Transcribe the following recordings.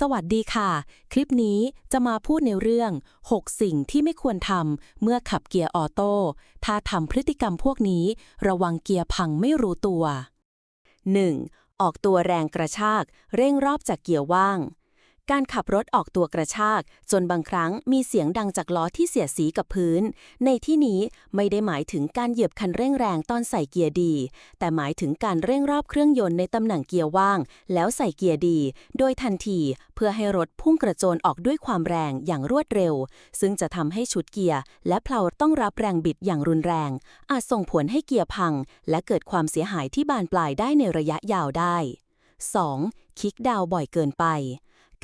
สวัสดีค่ะ คลิปนี้จะมาพูดในเรื่อง 6 สิ่งที่ไม่ควรทำเมื่อขับเกียร์ออโต้ ถ้าทำพฤติกรรมพวกนี้ ระวังเกียร์พังไม่รู้ตัว 1. ออกตัวแรงกระชาก เร่งรอบจากเกียร์ว่าง การขับรถออกตัวกระชาก จนบางครั้งมีเสียงดังจากล้อที่เสียดสีกับพื้น ในที่นี้ไม่ได้หมายถึงการเหยียบคันเร่งแรงตอนใส่เกียร์ดี แต่หมายถึงการเร่งรอบเครื่องยนต์ในตำแหน่งเกียร์ว่าง แล้วใส่เกียร์ดี โดยทันทีเพื่อให้รถพุ่งกระโจนออกด้วยความแรงอย่างรวดเร็ว ซึ่งจะทำให้ชุดเกียร์และเพลาต้องรับแรงบิดอย่างรุนแรง อาจส่งผลให้เกียร์พัง และเกิดความเสียหายที่บานปลายได้ในระยะยาวได้ 2. คิกดาวบ่อยเกินไป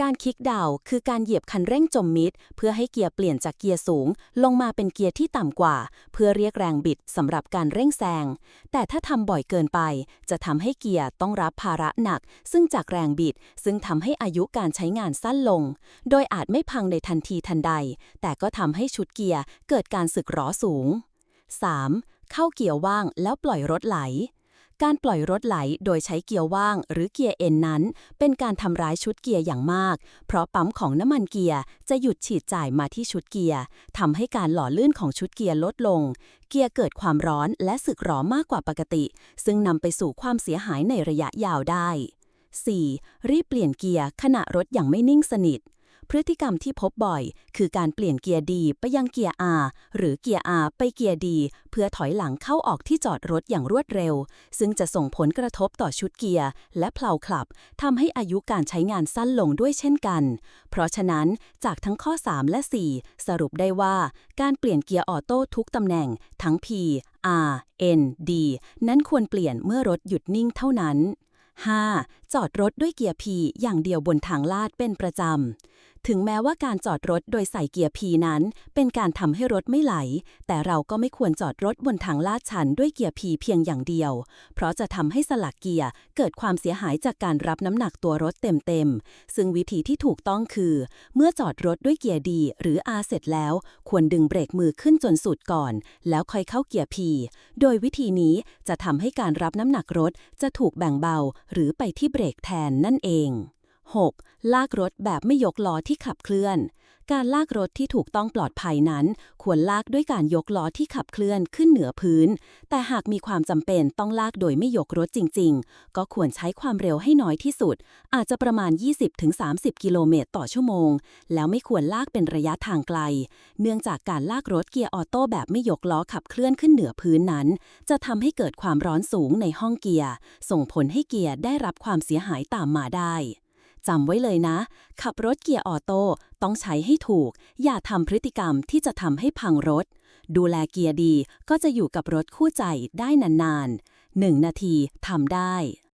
การคิกดาวคือการเหยียบคันเร่งจมมิดเพื่อให้เกียร์เปลี่ยนจากเกียร์สูง ลงมาเป็นเกียร์ที่ต่ำกว่า เพื่อเรียกแรงบิดสำหรับการเร่งแซง แต่ถ้าทำบ่อยเกินไป จะทำให้เกียร์ต้องรับภาระหนัก ซึ่งจากแรงบิด ซึ่งทำให้อายุการใช้งานสั้นลง โดยอาจไม่พังในทันทีทันใด แต่ก็ทำให้ชุดเกียร์เกิดการสึกหรอสูง 3. เข้าเกียร์ว่างแล้วปล่อยรถไหล การปล่อยรถไหลโดยใช้เกียร์ว่างหรือเกียร์เอ็นนั้น เป็นการทำร้ายชุดเกียร์อย่างมาก เพราะปั๊มของน้ำมันเกียร์จะหยุดฉีดจ่ายมาที่ชุดเกียร์ทำให้การหล่อลื่นของชุดเกียร์ลดลง เกียร์เกิดความร้อนและสึกหรอมากกว่าปกติ ซึ่งนำไปสู่ความเสียหายในระยะยาวได้ 4. รีบเปลี่ยนเกียร์ขณะรถยังไม่นิ่งสนิท พฤติกรรมที่พบบ่อย คือการเปลี่ยนเกียร์ดีไปยังเกียร์ R หรือเกียร์ R ไปเกียร์ดีเพื่อถอยหลังเข้าออกที่จอดรถอย่างรวดเร็ว ซึ่งจะส่งผลกระทบต่อชุดเกียร์และเพลาคลับทำให้อายุการใช้งานสั้นลงด้วยเช่นกัน เพราะฉะนั้นจากทั้งข้อ 3 และ 4 สรุปได้ว่า การเปลี่ยนเกียร์ออโต้ทุกตำแหน่งทั้ง P R N D นั้นควรเปลี่ยนเมื่อรถหยุดนิ่งเท่านั้น 5. จอดรถด้วยเกียร์ P อย่างเดียวบนทางลาดเป็นประจำ ถึงแม้ว่าการจอดรถโดยใส่เกียร์ P นั้น เป็นการทำให้รถไม่ไหล แต่เราก็ไม่ควรจอดรถบนทางลาดชันด้วยเกียร์ P เพียงอย่างเดียว เพราะจะทำให้สลักเกียร์เกิดความเสียหายจากการรับน้ำหนักตัวรถเต็มๆ ซึ่งวิธีที่ถูกต้องคือ เมื่อจอดรถด้วยเกียร์ดีหรือ R เสร็จแล้ว ควรดึงเบรกมือขึ้นจนสุดก่อน แล้วค่อยเข้าเกียร์ P โดยวิธีนี้จะทำให้การรับน้ำหนักรถจะถูกแบ่งเบา หรือไปที่เบรกแทนนั่นเอง 6. ลากรถแบบไม่ยกล้อที่ขับเคลื่อน การลากรถที่ถูกต้องปลอดภัยนั้น ควรลากด้วยการยกล้อที่ขับเคลื่อนขึ้นเหนือพื้น แต่หากมีความจำเป็นต้องลากโดยไม่ยกรถจริง ๆ ก็ควรใช้ความเร็วให้น้อยที่สุด อาจจะประมาณ 20-30 กิโลเมตรต่อชั่วโมง แล้วไม่ควรลากเป็นระยะทางไกล เนื่องจากการลากรถเกียร์ออโต้แบบไม่ยกล้อขับเคลื่อนขึ้นเหนือพื้นนั้น จะทำให้เกิดความร้อนสูงในห้องเกียร์ ส่งผลให้เกียร์ได้รับความเสียหายตามมาได้ จำไว้เลยนะ ขับรถเกียร์ออโต้ต้องใช้ให้ถูก อย่าทำพฤติกรรมที่จะทำให้พังรถ ดูแลเกียร์ดีก็จะอยู่กับรถคู่ใจได้นานๆ1นาทีทำได้